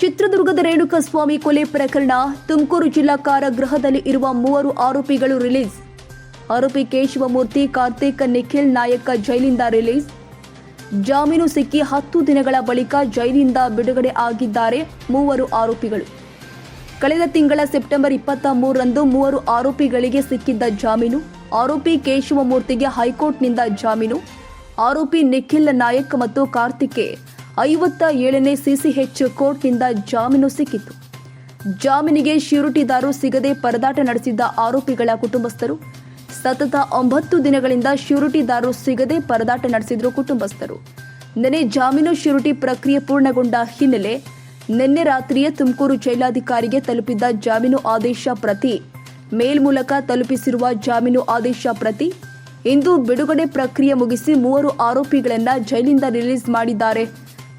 ಚಿತ್ರದುರ್ಗದ ರೇಣುಕಸ್ವಾಮಿ ಕೊಲೆ ಪ್ರಕರಣ ತುಮಕೂರು ಜಿಲ್ಲಾ ಕಾರಾಗೃಹದಲ್ಲಿ ಇರುವ ಮೂವರು ಆರೋಪಿಗಳು ರಿಲೀಸ್. ಆರೋಪಿ ಕೇಶವಮೂರ್ತಿ, ಕಾರ್ತಿಕ್, ನಿಖಿಲ್ ನಾಯಕ ಜೈಲಿಂದ ರಿಲೀಸ್. ಜಾಮೀನು ಸಿಕ್ಕಿ ಹತ್ತು ದಿನಗಳ ಬಳಿಕ ಜೈಲಿಂದ ಬಿಡುಗಡೆ ಆಗಿದ್ದಾರೆ ಮೂವರು ಆರೋಪಿಗಳು. ಕಳೆದ ತಿಂಗಳ ಸೆಪ್ಟೆಂಬರ್ ಇಪ್ಪತ್ತ ಮೂರರಂದು ಮೂವರು ಆರೋಪಿಗಳಿಗೆ ಸಿಕ್ಕಿದ್ದ ಜಾಮೀನು, ಆರೋಪಿ ಕೇಶವಮೂರ್ತಿಗೆ ಹೈಕೋರ್ಟ್ನಿಂದ ಜಾಮೀನು, ಆರೋಪಿ ನಿಖಿಲ್ ನಾಯಕ್ ಮತ್ತು ಕಾರ್ತಿಕ್ಗೆ ಐವತ್ತ ಏಳನೇ ಸಿಸಿಎಚ್ ಕೋರ್ಟ್ನಿಂದ ಜಾಮೀನು ಸಿಕ್ಕಿತ್ತು. ಜಾಮೀನಿಗೆ ಶ್ಯೂರಿಟಿದಾರು ಸಿಗದೆ ಪರದಾಟ ನಡೆಸಿದ್ದ ಆರೋಪಿಗಳ ಕುಟುಂಬಸ್ಥರು. ಸತತ ಒಂಬತ್ತು ದಿನಗಳಿಂದ ಶ್ಯೂರಿಟಿದಾರು ಸಿಗದೆ ಪರದಾಟ ನಡೆಸಿದ್ರು ಕುಟುಂಬಸ್ಥರು. ನಿನ್ನೆ ಜಾಮೀನು ಶ್ಯೂರಿಟಿ ಪ್ರಕ್ರಿಯೆ ಪೂರ್ಣಗೊಂಡ ಹಿನ್ನೆಲೆ ನಿನ್ನೆ ರಾತ್ರಿಯೇ ತುಮಕೂರು ಜೈಲಾಧಿಕಾರಿಗೆ ತಲುಪಿದ್ದ ಜಾಮೀನು ಆದೇಶ ಪ್ರತಿ ಮೇಲ್ ಮೂಲಕ ತಲುಪಿಸಿರುವ ಜಾಮೀನು ಆದೇಶ ಪ್ರತಿ, ಇಂದು ಬಿಡುಗಡೆ ಪ್ರಕ್ರಿಯೆ ಮುಗಿಸಿ ಮೂವರು ಆರೋಪಿಗಳನ್ನ ಜೈಲಿಂದ ರಿಲೀಸ್ ಮಾಡಿದ್ದಾರೆ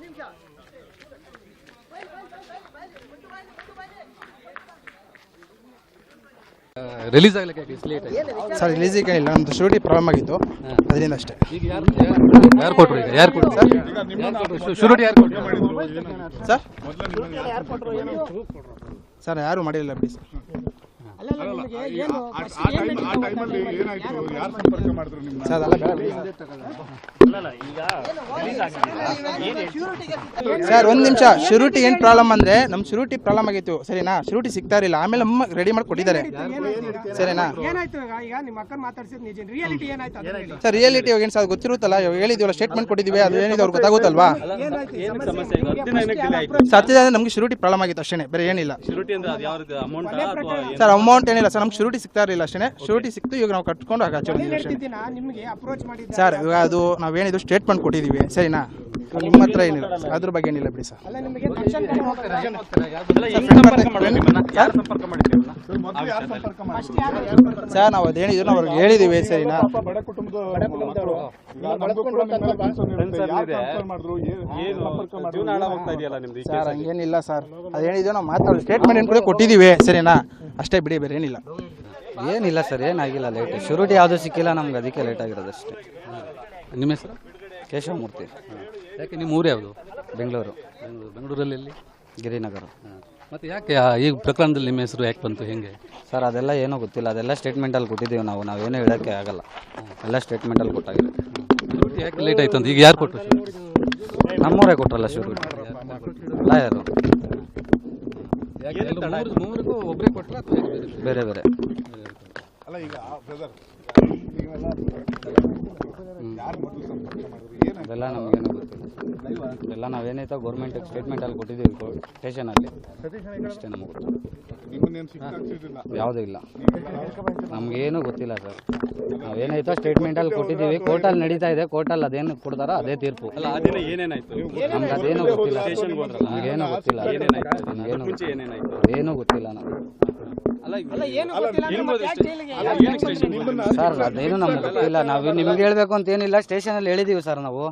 ಆಗ್ಲಿಕ್ಕೆ ಆಗಲಿಕ್ಕೆ ಸರ್ ಲೇಟ್ ಈಗ ಸರ್ ರಿಲೀಸಿಗೆ ಇಲ್ಲ. ನಮ್ಮದು ಶೂಟಿ ಪ್ರಾಬ್ಲಮ್ ಆಗಿತ್ತು. ಅದರಿಂದ ಅಷ್ಟೇ. ಈಗ ಯಾರು ಯಾರು ಕೊಟ್ರು ಈಗ? ಯಾರು ಕೊಟ್ರು? ಸರ್? ಶುರುಟಿ ಯಾರು ಕೊಟ್ರು? ಸರ್? ಸರ್ ಯಾರು ಮಾಡಿಲ್ಲ ಬಿಡಿ ಸರ್. ಸರ್ ಒಂದ್ ಸರ್ ಒಂದು ನಿಮಿಷ. ಶುರುಟಿ ಏನು ಪ್ರಾಬ್ಲಮ್ ಅಂದ್ರೆ ನಮ್ ಶುರುಟಿ ಪ್ರಾಬ್ಲಮ್ ಆಗಿತ್ತು. ಸರಿನಾ? ಶುರುಟಿ ಸಿಗ್ತಾ ಇರಲಿಲ್ಲ. ಆಮೇಲೆ ನಮ್ಮ ರೆಡಿ ಮಾಡಿ ಕೊಟ್ಟಿದ್ದಾರೆ ಸರಿನಾ? ಏನಾಯ್ತು ಈಗ? ಈಗ ನಿಮ್ಮ ಅಕ್ಕನ ಮಾತಾಡ್ಸಿದ್ ನಿಜ. ರಿಯಾಲಿಟಿ ಏನಾಯ್ತು ಅದನ್ನ ಸರ್ ರಿಯಾಲಿಟಿ ಏನು ಸರ್ ಗೊತ್ತಿರುತ್ತಲ್ಲ? ಇವಾಗ ಹೇಳಿದೀವಲ್ಲ ಸ್ಟೇಟ್ಮೆಂಟ್ ಕೊಟ್ಟಿದ್ದೀವಿ ಅದು ಏನಿದೆ ಅವ್ರಿಗೆ ಗೊತ್ತಾಗುತ್ತಲ್ವಾ? ಸತ್ಯದ ನಮ್ಗೆ ಶುರುಟಿ ಪ್ರಾಬ್ಲಮ್ ಆಗಿತ್ತು ಅಷ್ಟೇ ಬೇರೆ ಏನಿಲ್ಲ. ಸರ್ ಅಮೌಂಟ್ ಏನಿಲ್ಲ ಸರ್ ನಮ್ಗೆ ಶುರುಟಿ ಸಿಗ್ತಾ ಇರಲಿಲ್ಲ ಅಷ್ಟೇ ಶುರುಟಿ ಸಿಕ್ತು ಇವಾಗ ನಾವು ಕಟ್ಕೊಂಡು ಆಗ ಬಂದಿದ್ದೀವಿ ಅಷ್ಟೇ ಸರ್ ಇವಾಗ ಅದು ನಾವು ಏನಿದ್ರು ಸ್ಟೇಟ್ಮೆಂಟ್ ಕೊಟ್ಟಿದ್ದೀವಿ ಸರಿನಾ? ಇವಾಗ ನಿಮ್ಮ ಹತ್ರ ಏನಿಲ್ಲ. ಅದ್ರ ಬಗ್ಗೆ ಏನಿಲ್ಲ ಬಿಡಿ ಸರ್. ಅಲ್ಲ ನಿಮಗೆ ದರ್ಶನ್ ಸರ್ ನಾವು ಅದೇನಿದ್ರು ನಾವು ಅವ್ರಿಗೆ ಹೇಳಿದ್ದೀವಿ ಸರಿನಾ? ಸರ್ ಹಂಗೇನಿಲ್ಲ ಸರ್. ಅದೇನಿದ್ರು ನಾವು ಮಾತಾಡೋದು. ಸ್ಟೇಟ್ಮೆಂಟ್ ಏನು ಕೂಡ ಕೊಟ್ಟಿದ್ದೀವಿ ಸರಿನಾ? ಅಷ್ಟೇ ಬಿಡಿ ಬೇರೆ ಏನಿಲ್ಲ. ಏನಿಲ್ಲ ಸರ್ ಏನಾಗಿಲ್ಲ ಲೇಟ್ ಶುರುಟಿ ಯಾವುದು ಸಿಕ್ಕಿಲ್ಲ ನಮ್ಗೆ ಅದಕ್ಕೆ ಲೇಟ್ ಆಗಿರೋದು ಅಷ್ಟೇ. ನಿಮ್ಮ ಹೆಸರು? ಕೇಶವಮೂರ್ತಿ. ಯಾಕೆ ನಿಮ್ಮ ಊರು ಯಾವುದು? ಬೆಂಗಳೂರು. ಬೆಂಗಳೂರು. ಬೆಂಗಳೂರಲ್ಲಿ ಎಲ್ಲಿ? ಗಿರಿನಗರ. ಮತ್ತೆ ಯಾಕೆ ಆ ಈ ಪ್ರಕರಣದಲ್ಲಿ ನಿಮ್ಮ ಹೆಸರು ಯಾಕೆ ಬಂತು ಹೆಂಗೆ? ಸರ್ ಅದೆಲ್ಲ ಏನೂ ಗೊತ್ತಿಲ್ಲ. ಅದೆಲ್ಲ ಸ್ಟೇಟ್ಮೆಂಟಲ್ಲಿ ಕೊಟ್ಟಿದ್ದೀವಿ ನಾವು. ನಾವೇನು ಹೇಳೋಕ್ಕೆ ಆಗಲ್ಲ. ಎಲ್ಲ ಸ್ಟೇಟ್ಮೆಂಟಲ್ಲಿ ಕೊಟ್ಟಾಗಿದೆ. ಶುರುಟಿ ಯಾಕೆ ಲೇಟ್ ಆಯ್ತು ಅಂತ? ಈಗ ಯಾರು ಕೊಟ್ಟರು ಶುರುಟಿ? ನಮ್ಮೂರೇ ಕೊಟ್ರಲ್ಲ ಶುರು ಲಾಯರು ಎಲ್ಲರೂ ಮೂರು- ಮೂರಿಗೂ ಒಬ್ಬರೇ ಕೊಟ್ಟರೆ ಅಥವಾ ಬೇರೆ ಬೇರೆ? ಬೇರೆ. ಬೇರೆ ಅಲ್ಲ ಈಗ ಬ್ರದರ್ ಅದೆಲ್ಲ ನಮಗೇನು ಗೊತ್ತಿಲ್ಲ. ಅದೆಲ್ಲ ನಾವೇನೈತೋ ಸ್ಟೇಟ್ಮೆಂಟ್ ಅಲ್ಲಿ ಕೊಟ್ಟಿದ್ದೀವಿ ಸ್ಟೇಷನಲ್ಲಿ ಅಷ್ಟೇ ನಮಗೆ ಗೊತ್ತು ಯಾವುದೂ ಇಲ್ಲ. ನಮಗೇನು ಗೊತ್ತಿಲ್ಲ ಸರ್. ನಾವೇನೈತೋ ಸ್ಟೇಟ್ಮೆಂಟಲ್ಲಿ ಕೊಟ್ಟಿದ್ದೀವಿ. ಕೋರ್ಟಲ್ಲಿ ನಡೀತಾ ಇದೆ. ಕೋರ್ಟಲ್ಲಿ ಅದೇನು ಕೊಡ್ತಾರೋ ಅದೇ ತೀರ್ಪು. ಅಲ್ಲ ನಮ್ಗೆ ಅದೇನು ಗೊತ್ತಿಲ್ಲ. ನಮಗೇನು ಗೊತ್ತಿಲ್ಲ. ಅದೇನು ಗೊತ್ತಿಲ್ಲ ನಮ್ಗೆ. ಅಲ್ಲ ಸ್ಟೇಷನ್ ಅಲ್ಲ? ಸರ್ ಅದೇನು ನಮ್ಗೆ ಗೊತ್ತಿಲ್ಲ. ನಾವು ನಿಮ್ಗೆ ಹೇಳ್ಬೇಕು ಅಂತ ಏನಿಲ್ಲ. ಸ್ಟೇಷನಲ್ಲಿ ಹೇಳಿದೀವಿ ಸರ್ ನಾವು.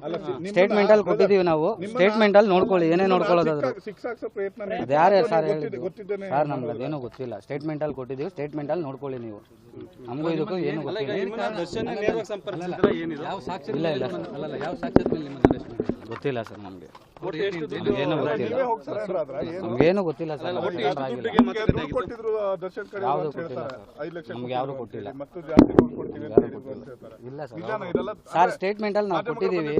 ಸ್ಟೇಟ್ಮೆಂಟಲ್ಲಿ ಕೊಟ್ಟಿದ್ದೀವಿ ನಾವು. ಸ್ಟೇಟ್ಮೆಂಟ್ ಅಲ್ಲಿ ನೋಡ್ಕೊಳ್ಳಿ ಏನೇ ನೋಡ್ಕೊಳ್ಳೋದಾದ್ರು ಅದು ಯಾರೇ ಸರ್ ಸರ್ ನಮ್ಗೆ ಅದೇನು ಗೊತ್ತಿಲ್ಲ. ಸ್ಟೇಟ್ಮೆಂಟ್ ಅಲ್ಲಿ ಕೊಟ್ಟಿದೀವಿ ಕೊಟ್ಟಿದ್ದೀವಿ ಸ್ಟೇಟ್ಮೆಂಟಲ್ಲಿ ನೋಡ್ಕೊಳ್ಳಿ ನೀವು. ನಮಗೂ ಇದಕ್ಕೂ ಏನು ಗೊತ್ತಿಲ್ಲ. ಇಲ್ಲ ಇಲ್ಲ. ಗೊತ್ತಿಲ್ಲ ಸರ್ ನಮಗೆ. ನಮಗೇನು ಗೊತ್ತಿಲ್ಲ ಸರ್ ಮಾತುಕತೆ ಆಗಿತ್ತು? ಯಾವುದು ಕೊಟ್ಟಿಲ್ಲ ಸರ್ ನಮ್ಗೆ ಯಾವುದು ಕೊಟ್ಟಿಲ್ಲ. ಇಲ್ಲ ಸರ್ ಸರ್ ಸ್ಟೇಟ್ಮೆಂಟ್ ಅಲ್ಲಿ ನಾವು ಕೊಟ್ಟಿದ್ದೀವಿ.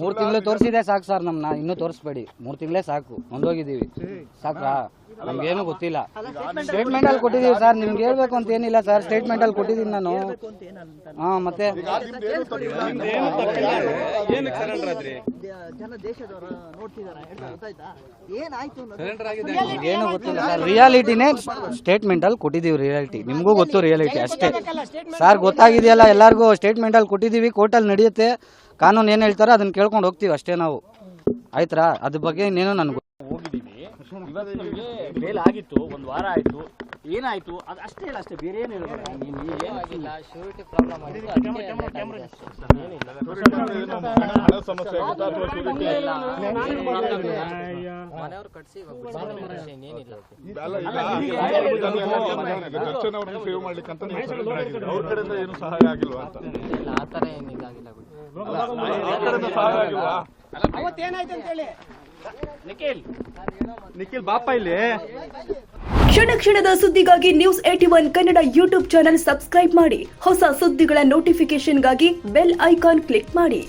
ಮೂರು ತಿಂಗಳು ತೋರಿಸಿದೆ ಸಾಕು ಸರ್ ನಮ್ನ. ಇನ್ನೂ ತೋರಿಸ್ಬೇಡಿ. ಮೂರು ತಿಂಗಳೇ ಸಾಕು. ಒಂದೋಗಿದ್ದೀವಿ. ಸಾಕಾ? ನಮ್ಗೇನು ಗೊತ್ತಿಲ್ಲ. ಸ್ಟೇಟ್ಮೆಂಟ್ ಅಲ್ಲಿ ಕೊಟ್ಟಿದ್ದೀವಿ ಸರ್ ನಿಮ್ಗೆ ಹೇಳ್ಬೇಕು ಅಂತ ಏನಿಲ್ಲ ಸರ್ ಸ್ಟೇಟ್ಮೆಂಟ್ ಅಲ್ಲಿ ಕೊಟ್ಟಿದ್ದೀನಿ ನಾನು. ಹಾ ಮತ್ತೆ ಏನು ಗೊತ್ತಿಲ್ಲ. ಸರ್ ರಿಯಾಲಿಟಿನೇ ಸ್ಟೇಟ್ಮೆಂಟ್ ಅಲ್ಲಿ ಕೊಟ್ಟಿದ್ದೀವಿ ರಿಯಾಲಿಟಿ ನಿಮ್ಗೂ ಗೊತ್ತು ರಿಯಾಲಿಟಿ ಅಷ್ಟೇ. ಸರ್ ಗೊತ್ತಾಗಿದೆಯಲ್ಲ ಎಲ್ಲರಿಗೂ ಸ್ಟೇಟ್ಮೆಂಟ್ ಅಲ್ಲಿ ಕೊಟ್ಟಿದ್ದೀವಿ ಕೋರ್ಟಲ್ಲಿ ನಡೆಯುತ್ತೆ. ಕಾನೂನು ಏನು ಹೇಳ್ತಾರೋ ಅದನ್ನ ಕೇಳ್ಕೊಂಡು ಹೋಗ್ತೀವಿ ಅಷ್ಟೇ ನಾವು. ಆಯ್ತಾ ಅದ್ರ ಬಗ್ಗೆ ಇನ್ನೇನು ನನಗೆ ನಿಮಗೆ ಬೇಲ್ ಆಗಿತ್ತು ಒಂದು ವಾರ ಆಯ್ತು ಏನಾಯ್ತು ಅದು ಅಷ್ಟೇ ಹೇಳ ಅಷ್ಟೇ ಬೇರೆ ಏನು ಹೇಳಬೇಡ ನೀನು ಏನಾಗಿಲ್ಲ ಅವತ್ತೇನಾಯ್ತು ಅಂತ ಹೇಳಿ ನಿಖಿಲ್ ನಿಖಿಲ್. ಬಾಪ ಇಲ್ಲಿ. ಕ್ಷಣ ಕ್ಷಣದ ಸುದ್ದಿಗಾಗಿ news at one Kannada YouTube channel subscribe ಮಾಡಿ. ಹೊಸ ಸುದ್ದಿಗಳ ನೋಟಿಫಿಕೇಶನ್ಗಾಗಿ ಬೆಲ್ ಐಕಾನ್ ಕ್ಲಿಕ್ ಮಾಡಿ.